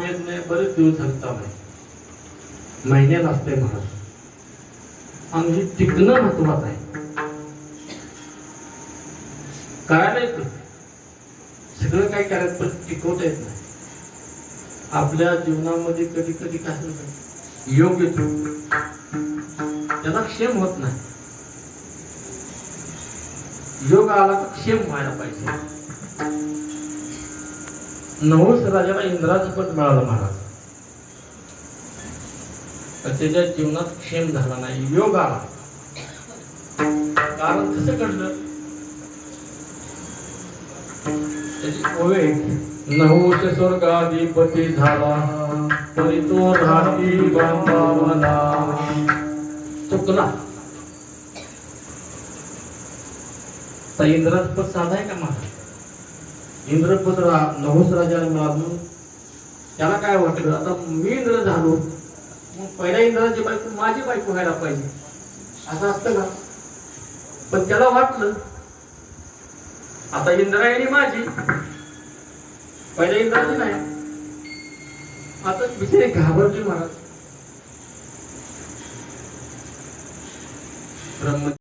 बरेच दिवस झाले चालू आहे. महिन्यात असते महाराज. आणि हे टिकणं महत्वाचं आहे. करायला येतं सगळं काय करायचं पण टिकवता येत नाही. आपल्या जीवनामध्ये कधी कधी काय होतं? योग येतो त्याचा क्षेम होत नाही. योग आला तर क्षेम व्हायला पाहिजे. नवस राजाला इंद्राचं पद मिळालं महाराज. त्याच्या जीवनात क्षेम झाला नाही योग आला. कारण कसं घडलं? त्याची ओवे नहुष स्वर्गाधिपती झाला तरी तो राहती बांबावला चुकला. तर इंद्राचं पद साधा आहे का महाराज? इंद्रपुत्र रा- नहुस राजाला मिळालं त्याला काय वाटलं? आता मी इंद्र झालो. मग पहिल्या इंद्राची बायको माझी बायको व्हायला पाहिजे. असं असतं का पण त्याला वाटलं आता इंद्रायणी माझी. पहिल्या इंद्राची नाही. आता बिचारे घाबरली महाराज ब्रह्म